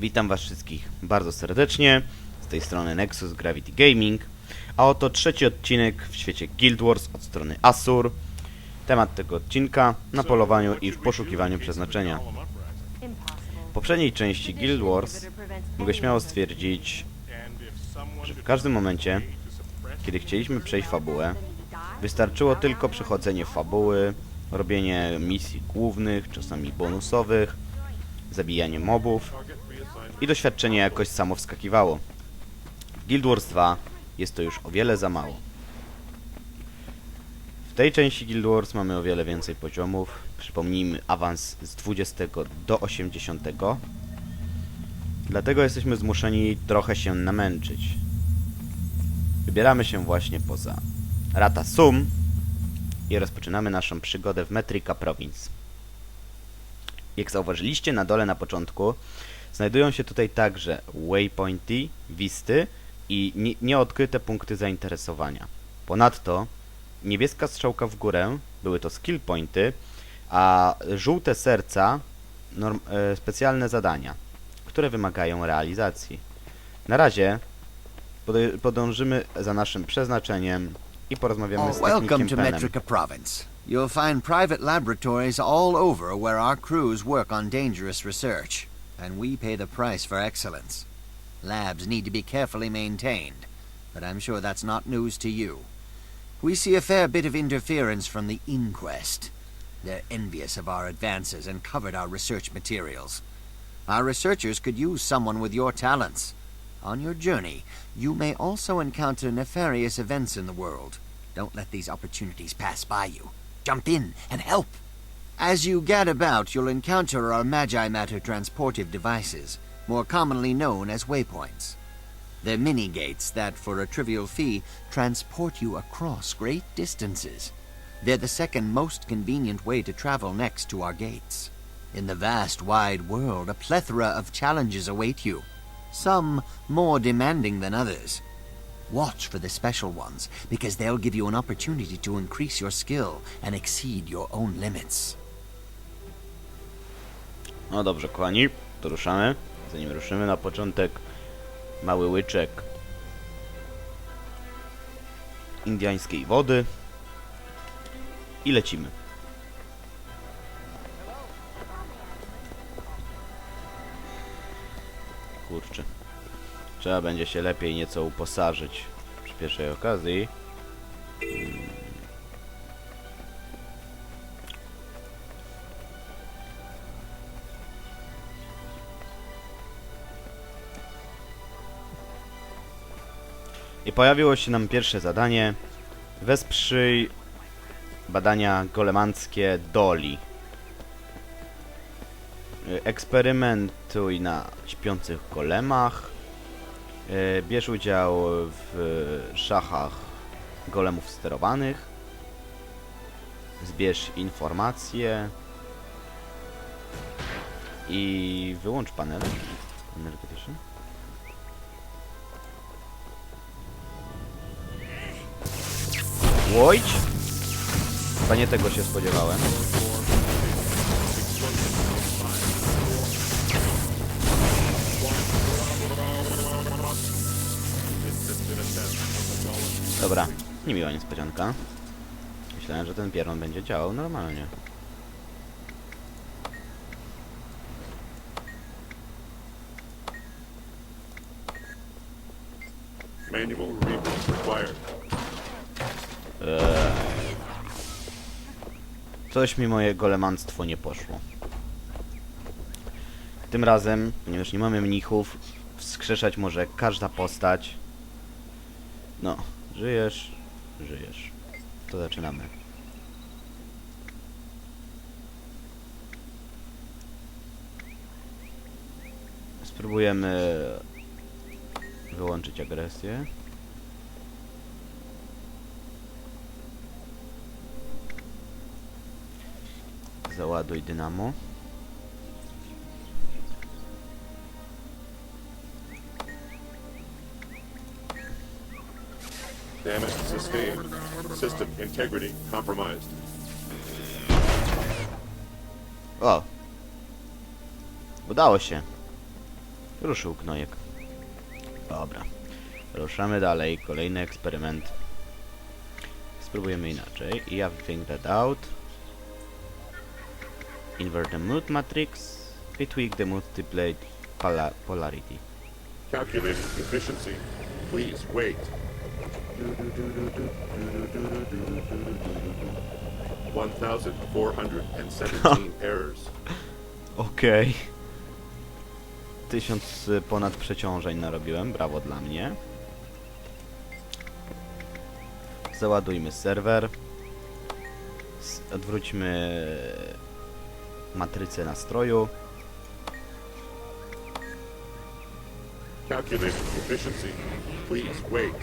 Witam Was wszystkich bardzo serdecznie. Z tej strony Nexus Gravity Gaming. A oto trzeci odcinek w świecie Guild Wars od strony Asur. Temat tego odcinka na polowaniu i w poszukiwaniu przeznaczenia. W poprzedniej części Guild Wars mogę śmiało stwierdzić, że w każdym momencie, kiedy chcieliśmy przejść fabułę, wystarczyło tylko przechodzenie fabuły, robienie misji głównych, czasami bonusowych, zabijanie mobów i doświadczenie jakoś samo wskakiwało. W Guild Wars 2 jest to już o wiele za mało. W tej części Guild Wars mamy o wiele więcej poziomów. Przypomnijmy awans z 20 do 80. Dlatego jesteśmy zmuszeni trochę się namęczyć. Wybieramy się właśnie poza Rata Sum i rozpoczynamy naszą przygodę w Metrika Province. Jak zauważyliście na dole na początku, znajdują się tutaj także waypointy, wisty i nie- nieodkryte punkty zainteresowania. Ponadto niebieska strzałka w górę były to skill pointy, a żółte serca e, specjalne zadania, które wymagają realizacji. Na razie podążymy za naszym przeznaczeniem i porozmawiamy Oh, z welcome technikiem to Penem. Metrica Province. You'll find private laboratories all over where our crews work on dangerous research, and we pay the price for excellence. Labs need to be carefully maintained, but I'm sure that's not news to you. We see a fair bit of interference from the Inquest. They're envious of our advances and covered our research materials. Our researchers could use someone with your talents. On your journey, you may also encounter nefarious events in the world. Don't let these opportunities pass by you. Jump in and help. As you gad about, you'll encounter our Magi Matter transportive devices, more commonly known as waypoints. They're mini gates that, for a trivial fee, transport you across great distances. They're the second most convenient way to travel next to our gates. In the vast, wide world, a plethora of challenges await you, some more demanding than others. Watch for the special ones, because they'll give you an opportunity to increase your skill and exceed your own limits. No dobrze, kochani, to ruszamy. Zanim ruszymy na początek, mały łyczek indiańskiej wody i lecimy. Kurczę. Trzeba będzie się lepiej nieco uposażyć przy pierwszej okazji. Pojawiło się nam pierwsze zadanie. Wesprzyj badania golemanckie Doli. Eksperymentuj na śpiących golemach. Y, Bierz udział w szachach golemów sterowanych. Zbierz informacje. I wyłącz panel energetyczny. Łojć? Chyba nie tego się spodziewałem. Dobra, niemiła niespodzianka. Myślałem, że ten pieron będzie działał normalnie. Coś mi moje golemanstwo nie poszło. Tym razem, ponieważ nie mamy mnichów, wskrzeszać może każda postać. No, żyjesz, żyjesz. To zaczynamy. Spróbujemy wyłączyć agresję. Załaduj dynamo. Damage sustained. System integrity compromised. O! Udało się. Ruszył gnojek. Dobra. Ruszamy dalej. Kolejny eksperyment. Spróbujemy inaczej. I have think that out. Invert the mood matrix. Betweak the multiplied pola polarity. Calculating efficiency. Please wait. One thousand four hundred and seventeen errors. Okej. Tysiąc y, ponad przeciążeń narobiłem. Brawo dla mnie. Załadujmy serwer. S- Odwróćmy matrycę nastroju. Calculating efficiency. Please wait.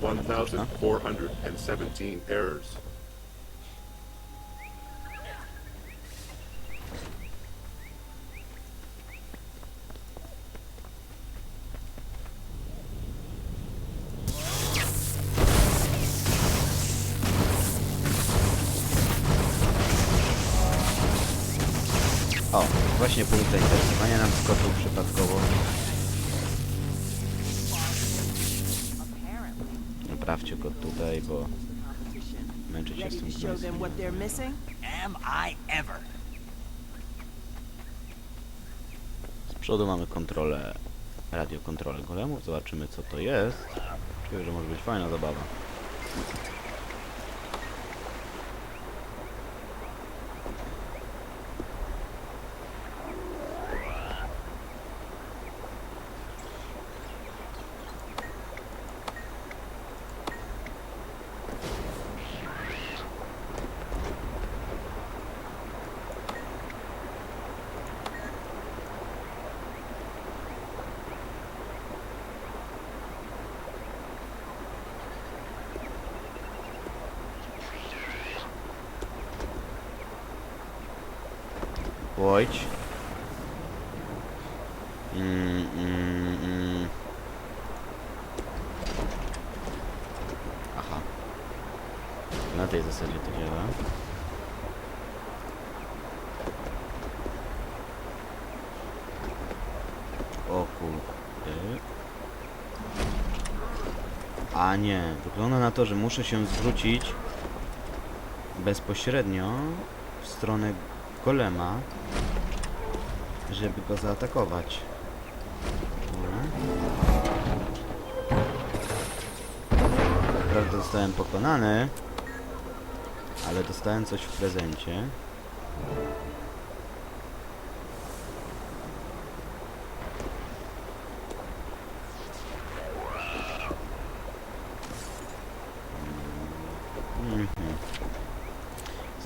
One thousand four hundred and seventeen errors. O, właśnie punkt zainteresowania nam skoczył przypadkowo. Naprawcie go tutaj, bo męczyć się z tym ever? Z przodu mamy kontrolę, radiokontrolę golemów. Zobaczymy co to jest. Czuję, że może być fajna zabawa. Pójdź. Mm, mm, mm. Aha. Na tej zasadzie to działa. O kurde. A nie, wygląda na to, że muszę się zwrócić bezpośrednio w stronę golema, żeby go zaatakować. Dobra. Prawda zostałem pokonany, ale dostałem coś w prezencie.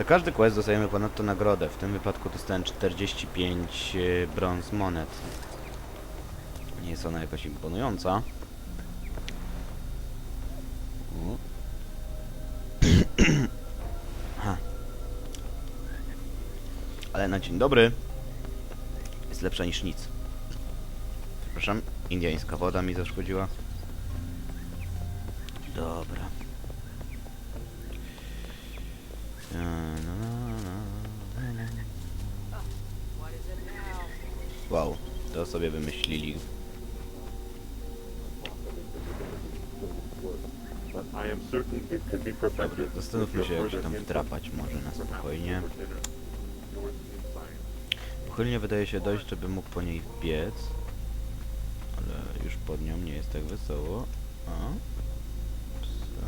Za każdy quest dostajemy ponadto nagrodę. W tym wypadku dostałem 45 e, brąz monet. Nie jest ona jakoś imponująca. Ale na dzień dobry jest lepsza niż nic. Przepraszam, indiańska woda mi zaszkodziła. Dobra. Na, na, na, na, na. What is it now? Wow, to sobie wymyślili. But I am certain it could be perfected. Dobra, zastanówmy się jak się tam wdrapać może na spokojnie. Uchylnie wydaje się dojść, żeby mógł po niej biec. Ale już pod nią nie jest tak wesoło. A? Co?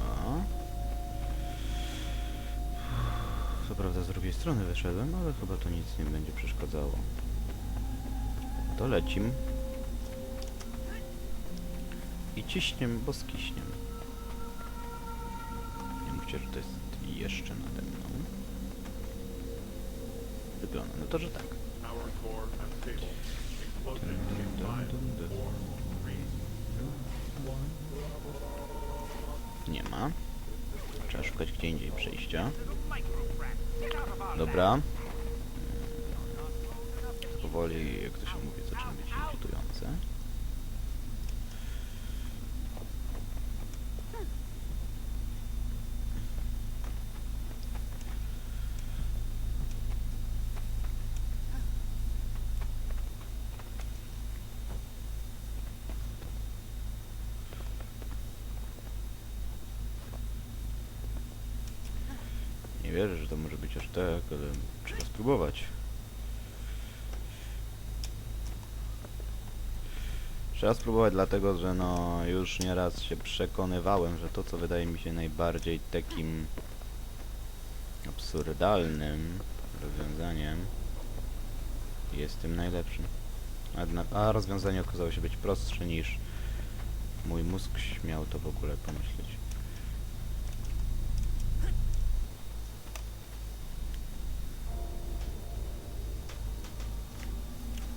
A? Co prawda z drugiej strony wyszedłem, ale chyba to nic nie będzie przeszkadzało. To lecim. I ciśniem, bo skiśniem. Nie mówcie, że to jest jeszcze nade mną. Wygląda na to, że tak. Nie ma. Trzeba szukać gdzie indziej przejścia. Dobra powoli, jak to się mówi, zaczyna być irytujące. Nie wierzę, że to może być aż tak, ale trzeba spróbować. Trzeba spróbować dlatego, że no już nieraz się przekonywałem, że to co wydaje mi się najbardziej takim absurdalnym rozwiązaniem jest tym najlepszym. A, a rozwiązanie okazało się być prostsze niż mój mózg śmiał to w ogóle pomyśleć.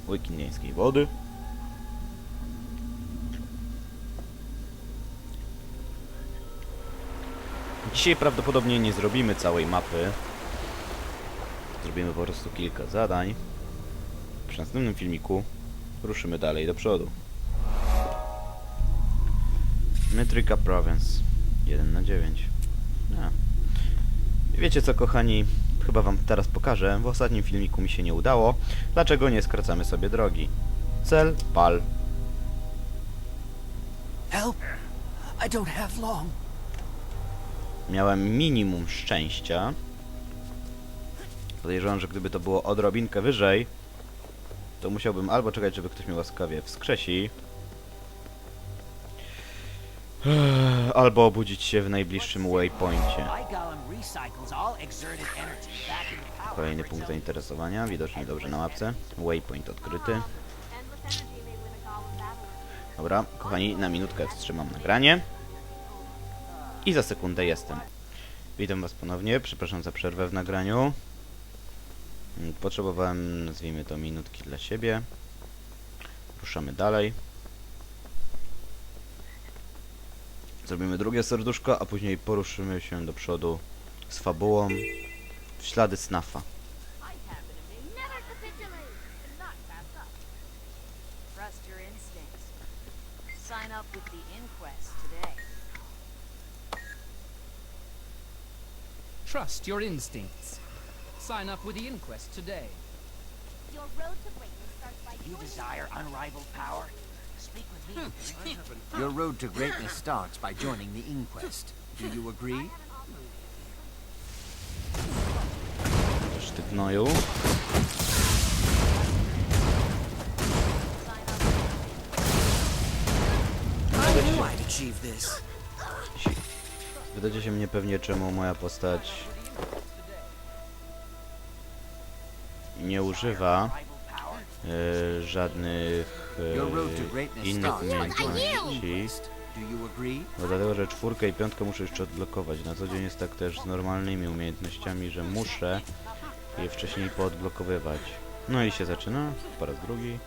Łyk indyjskiej wody. Dzisiaj prawdopodobnie nie zrobimy całej mapy. Zrobimy po prostu kilka zadań. Przy następnym filmiku ruszymy dalej do przodu. Metrica Province 1 na 9. A. I Wiecie co kochani, chyba wam teraz pokażę. W ostatnim filmiku mi się nie udało. Dlaczego nie skracamy sobie drogi? Cel, pal. Help! I don't have long. Miałem minimum szczęścia. Podejrzewam, że gdyby to było odrobinkę wyżej, to musiałbym albo czekać, żeby ktoś mnie łaskawie wskrzesi, albo obudzić się w najbliższym power. Kolejny punkt zainteresowania, widocznie dobrze na mapce. Waypoint odkryty. Dobra, kochani, na minutkę wstrzymam nagranie. I za sekundę jestem. Witam was ponownie, przepraszam za przerwę w nagraniu. Potrzebowałem, nazwijmy to, minutki dla siebie. Ruszamy dalej. Zrobimy drugie serduszko, a później poruszymy się do przodu z fabułą w ślady Snafa. Sign up with the Trust your instincts. Sign up with the inquest today. Your road to greatness starts by You desire unrivaled power? Speak with me. Hmm. Your road to greatness starts by joining the Inquest. Do you agree? Też ty gnoju. I knew I'd achieve this. Wydacie się mnie pewnie, czemu moja postać nie używa e, żadnych e, innych umiejętności. No dlatego, że czwórkę i piątkę muszę jeszcze odblokować. Na co dzień jest tak też z normalnymi umiejętnościami, że muszę je wcześniej poodblokowywać. No i się zaczyna, po raz drugi.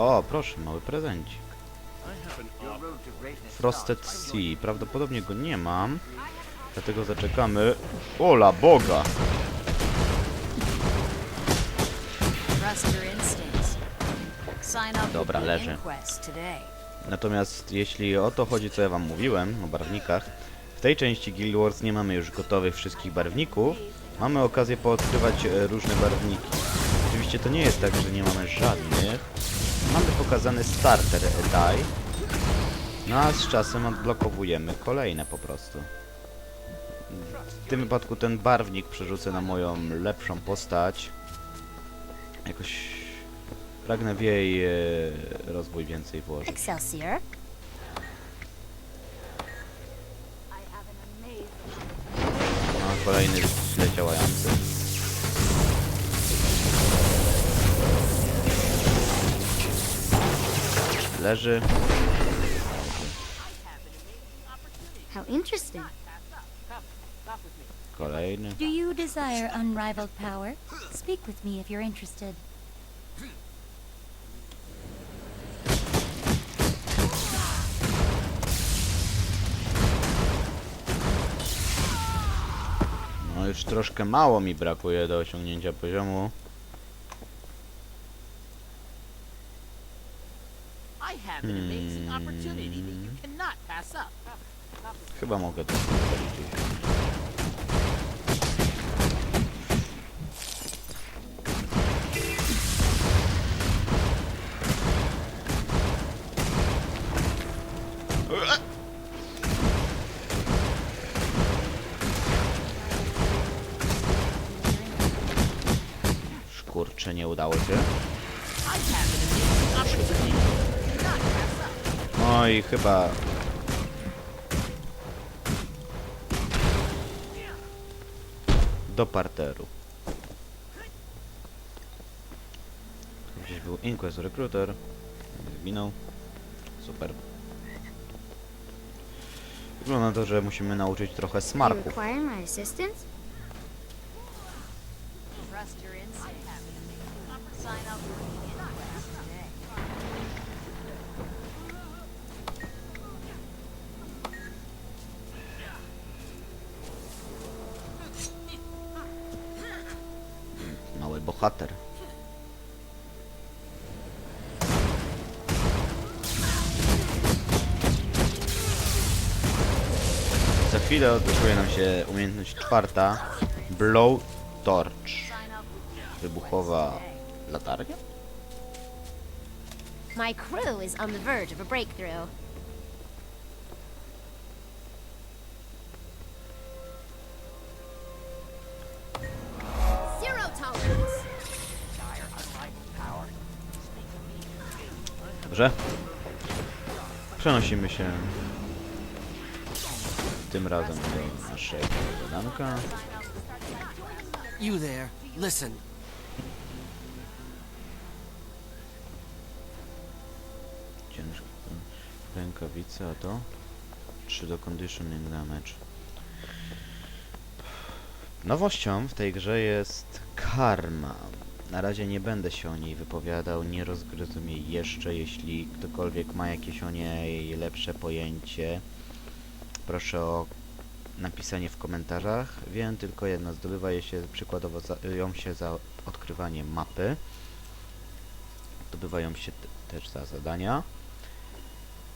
O, proszę, mały prezencik. Frosted Sea. Prawdopodobnie go nie mam. Dlatego zaczekamy. Ola Boga! Dobra, leży. Natomiast jeśli o to chodzi, co ja wam mówiłem, o barwnikach, w tej części Guild Wars nie mamy już gotowych wszystkich barwników. Mamy okazję poodkrywać e, różne barwniki. Oczywiście to nie jest tak, że nie mamy żadnych. Mamy pokazany starter die. No a z czasem odblokowujemy kolejne po prostu. W tym wypadku ten barwnik przerzucę na moją lepszą postać. Jakoś pragnę w jej e, rozwój więcej włożyć. Excelsior. No, kolejny źle działający. Leży. How interesting. Kolejny. Do you desire unrivaled power? Speak with me if you're interested. No już troszkę mało mi brakuje do osiągnięcia poziomu. Hmm. Chyba mogę to nie udało się. No i chyba... Do parteru. Gdzieś był Inquest Recruiter. Zginął. Super. Wygląda na to, że musimy nauczyć trochę assistance? Trust your instincts. Sign up with bohater. Za chwilę odblokuje nam się umiejętność czwarta. Blow Torch. Wybuchowa latarnia? My crew is on the verge of a breakthrough. Dobrze. Przenosimy się tym razem do naszego zadanka. You there, listen. Ciężko. Rękawice, a to? 3 do conditioning damage. Nowością w tej grze jest karma. Na razie nie będę się o niej wypowiadał, nie rozgryzłem jej jeszcze. Jeśli ktokolwiek ma jakieś o niej lepsze pojęcie, proszę o napisanie w komentarzach. Wiem tylko jedno, zdobywa je się przykładowo ją się za odkrywanie mapy. Zdobywają się te- też za zadania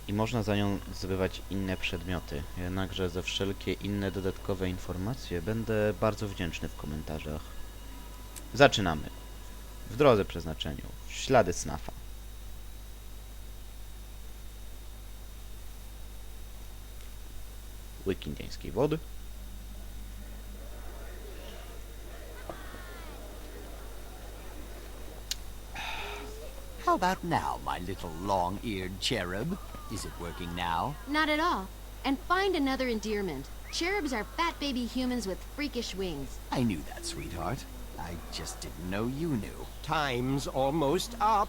i można za nią zdobywać inne przedmioty. Jednakże za wszelkie inne dodatkowe informacje będę bardzo wdzięczny w komentarzach. Zaczynamy. W drodze przeznaczeniu. Ślady snafa. Łyk indyjskiej wody. How about now, my little long-eared cherub? Is it working now? Not at all. And find another endearment. Cherubs are fat baby humans with freakish wings. I knew that, sweetheart. I just didn't know you knew. Time's almost up.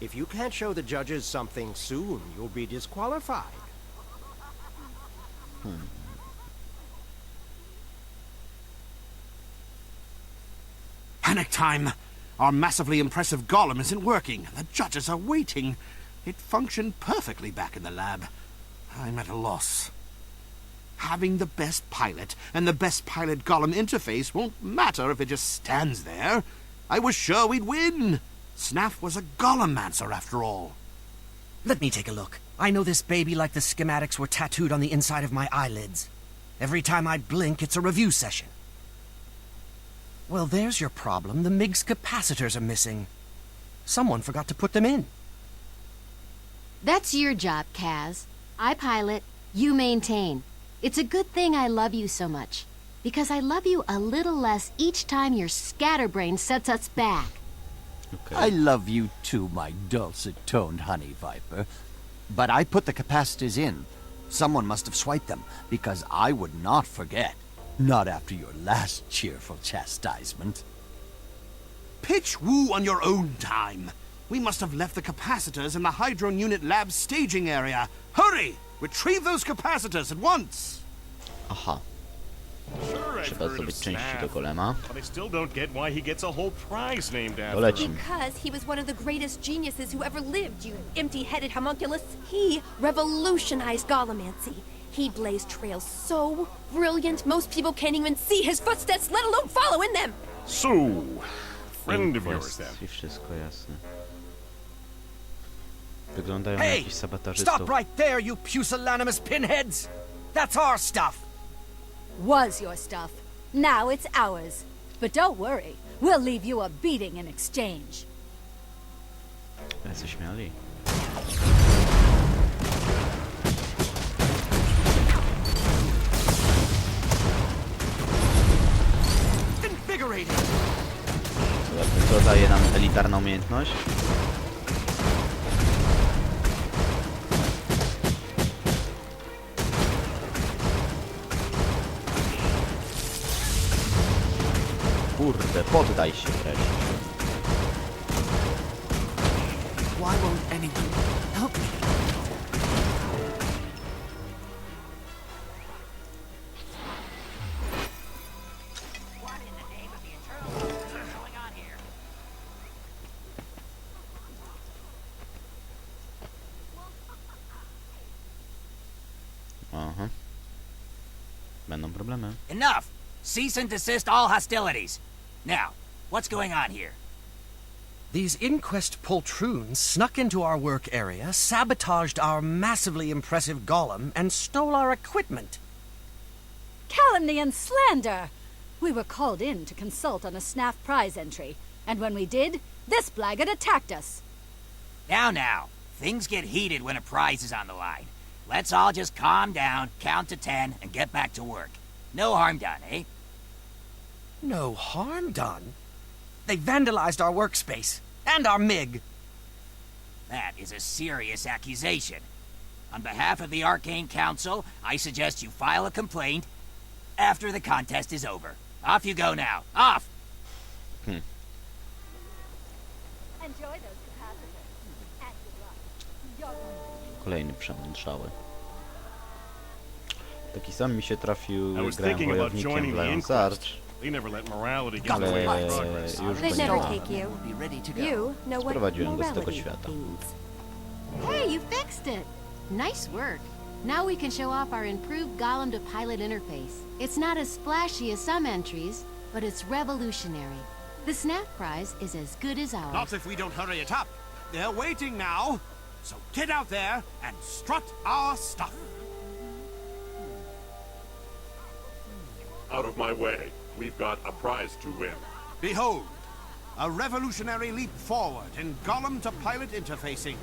If you can't show the judges something soon, you'll be disqualified. Hmm. Panic time! Our massively impressive golem isn't working. The judges are waiting. It functioned perfectly back in the lab. I'm at a loss. Having the best pilot and the best pilot golem interface won't matter if it just stands there. I was sure we'd win. Snaff was a golemancer after all. Let me take a look. I know this baby like the schematics were tattooed on the inside of my eyelids. Every time I blink, it's a review session. Well, there's your problem. The MIG's capacitors are missing. Someone forgot to put them in. That's your job, Kaz. I pilot, you maintain. It's a good thing I love you so much. Because I love you a little less each time your scatterbrain sets us back. Okay. I love you too, my dulcet-toned honey viper. But I put the capacitors in. Someone must have swiped them, because I would not forget. Not after your last cheerful chastisement. Pitch woo on your own time. We must have left the capacitors in the Hydron Unit Lab staging area. Hurry! Retrieve those capacitors at once! Aha. Sure, I've Trzeba heard of zdobyć części do golema. but I still don't get why he gets a whole prize named To after him. Because he was one of the greatest geniuses who ever lived, you empty-headed homunculus. He revolutionized Golomancy. He blazed trails so brilliant, most people can't even see his footsteps, let alone follow in them. So, friend of yours Inquest then. I wszystko jasne. Wyglądają na Hey! jakichś sabotażystów. Stop right there, you pusillanimous pinheads! That's our stuff! Was your stuff. Now it's ours. But don't worry, we'll leave you a beating in exchange. Jacy śmiali. Invigorating! Jakby co daje nam elitarną umiejętność? Kurde, poddaj się wreszcie. Why won't anyone help me? Aha. Będą problemy. Enough! Cease and desist all hostilities. Now, what's going on here? These inquest poltroons snuck into our work area, sabotaged our massively impressive golem, and stole our equipment. Calumny and slander! We were called in to consult on a SNAF prize entry, and when we did, this blackguard attacked us. Now, now. Things get heated when a prize is on the line. Let's all just calm down, count to ten, and get back to work. No harm done, eh? No harm done. They vandalized our workspace and our MiG. That is a serious accusation. On behalf of the Arcane Council, I suggest you file a complaint after the contest is over. Off you go now. Off! Hmm. Enjoy those capacitors. And good luck. You're Kolejny przemądrzały. Taki sam mi się trafił, I was grałem thinking about wojownikiem joining w the Lions. Arch, They never let morality get in the way of progress. już They'd never nie take you. Be ready to go. You know what Sprowadziłem go z tego morality świata. means. Hey, you fixed it! Nice work. Now we can show off our improved Golem to Pilot interface. It's not as splashy as some entries, but it's revolutionary. The Snap Prize is as good as ours. Not if we don't hurry it up. They're waiting now. So get out there and strut our stuff. Out of my way. We've got a prize to win. Behold, a revolutionary leap forward in Golem to pilot interfacing.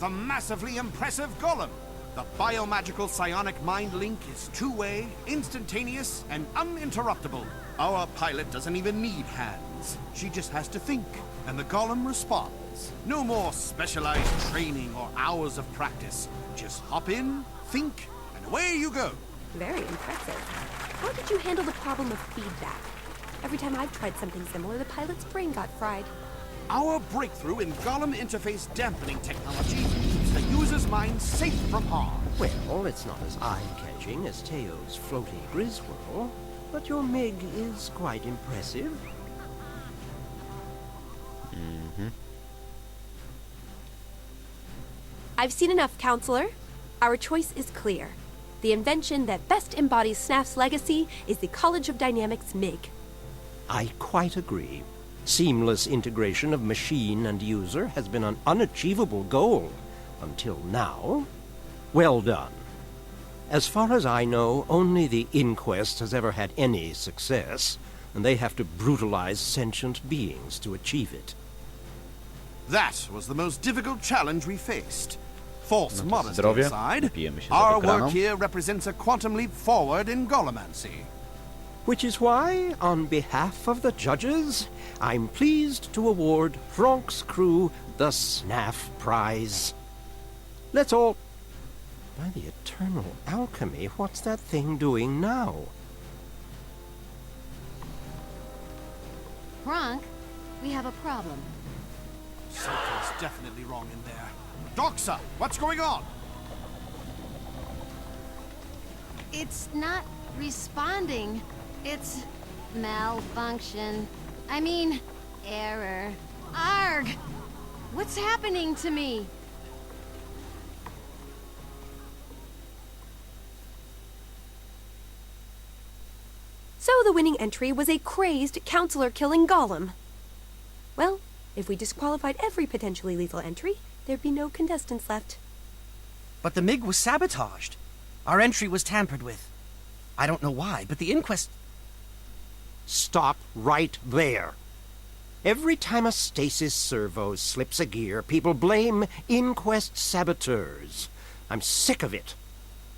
The massively impressive Golem. The biomagical psionic mind link is two-way, instantaneous, and uninterruptible. Our pilot doesn't even need hands. She just has to think, and the Golem responds. No more specialized training or hours of practice. Just hop in, think, and away you go. Very impressive. How did you handle the problem of feedback? Every time I've tried something similar, the pilot's brain got fried. Our breakthrough in Golem interface dampening technology keeps the user's mind safe from harm. Well, it's not as eye-catching as Teo's floaty Griswold, but your MiG is quite impressive. Mm-hmm. I've seen enough, Counselor. Our choice is clear. The invention that best embodies SNAF's legacy is the College of Dynamics MiG. I quite agree. Seamless integration of machine and user has been an unachievable goal until now. Well done. As far as I know, only the Inquest has ever had any success, and they have to brutalize sentient beings to achieve it. That was the most difficult challenge we faced. False No to modesty zdrowie. aside, Napijemy się za our work here represents a quantum leap forward in Golomancy. Which is why, on behalf of the judges, I'm pleased to award Frank's crew the Snaff Prize. Let's all. By the eternal alchemy, what's that thing doing now? Bronk, we have a problem. Something's definitely wrong in there. Doxa, what's going on? It's not responding. It's malfunction. I mean, error. Arg! What's happening to me? So the winning entry was a crazed counselor killing Golem. Well, if we disqualified every potentially lethal entry, there'd be no contestants left. But the MiG was sabotaged. Our entry was tampered with. I don't know why, but the inquest. Stop right there. Every time a stasis servo slips a gear, people blame Inquest saboteurs. I'm sick of it.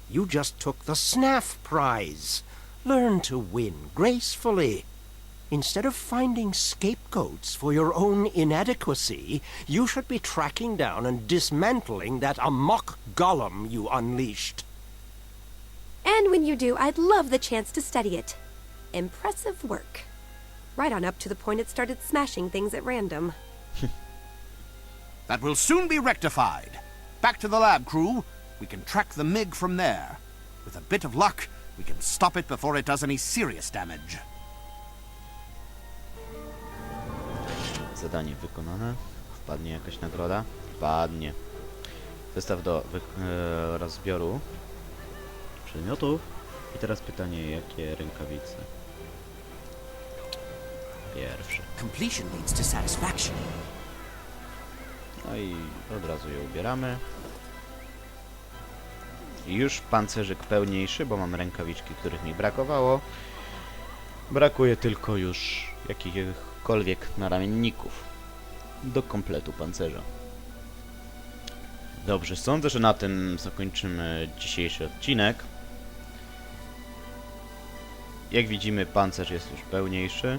You just took the Snaff Prize. Learn to win gracefully. Instead of finding scapegoats for your own inadequacy, you should be tracking down and dismantling that amok golem you unleashed. And when you do, I'd love the chance to study it. Impressive work. Right on up to the point it started smashing things at random. That will soon be rectified. Back to the lab, crew. We can track the MiG from there. With a bit of luck, we can stop it before it does any serious damage. Zadanie wykonane. Wpadnie jakaś nagroda? Wpadnie. Zestaw do e, rozbioru przedmiotów. I teraz pytanie, jakie rękawice? Pierwsze. Completion leads to satisfaction. No i od razu je ubieramy. I już pancerzyk pełniejszy, bo mam rękawiczki, których mi brakowało. Brakuje tylko już jakichkolwiek naramienników do kompletu pancerza. Dobrze, sądzę, że na tym zakończymy dzisiejszy odcinek. Jak widzimy, pancerz jest już pełniejszy.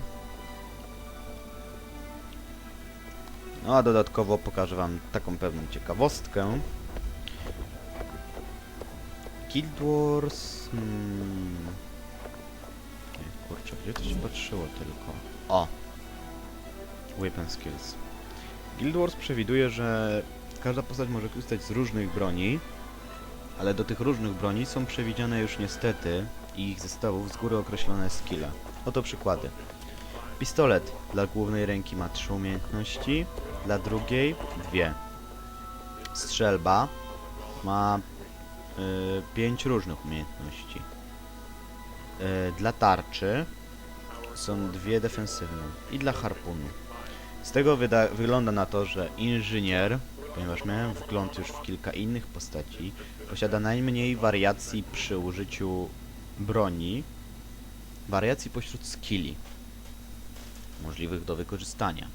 No a dodatkowo pokażę wam taką pewną ciekawostkę. Guild Wars... Hmm... Kurczę, gdzie to się patrzyło tylko? O! Weapon Skills. Guild Wars przewiduje, że każda postać może korzystać z różnych broni, ale do tych różnych broni są przewidziane już niestety i ich zestawów z góry określone skille. Oto przykłady. Pistolet dla głównej ręki ma 3 umiejętności, dla drugiej dwie. Strzelba ma 5 różnych umiejętności. Y, dla tarczy są dwie defensywne i dla harpunu. Z tego wygląda na to, że inżynier, ponieważ miałem wgląd już w kilka innych postaci, posiada najmniej wariacji przy użyciu broni, wariacji pośród skilli możliwych do wykorzystania.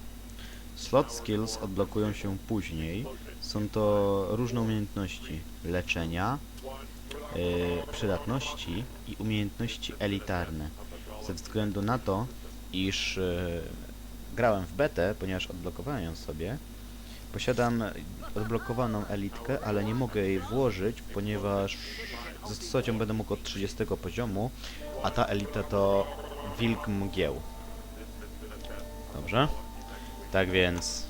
Slot skills odblokują się później. Są to różne umiejętności leczenia, yy, przydatności i umiejętności elitarne. Ze względu na to, iż yy, grałem w betę, ponieważ odblokowałem ją sobie, posiadam odblokowaną elitkę, ale nie mogę jej włożyć, ponieważ zastosować ją będę mógł od 30 poziomu, a ta elita to wilk mgieł. Dobrze? Tak więc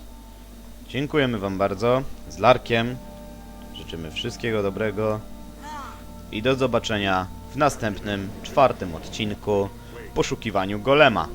dziękujemy Wam bardzo. Z Larkiem życzymy wszystkiego dobrego i do zobaczenia w następnym, czwartym odcinku Poszukiwaniu Golema.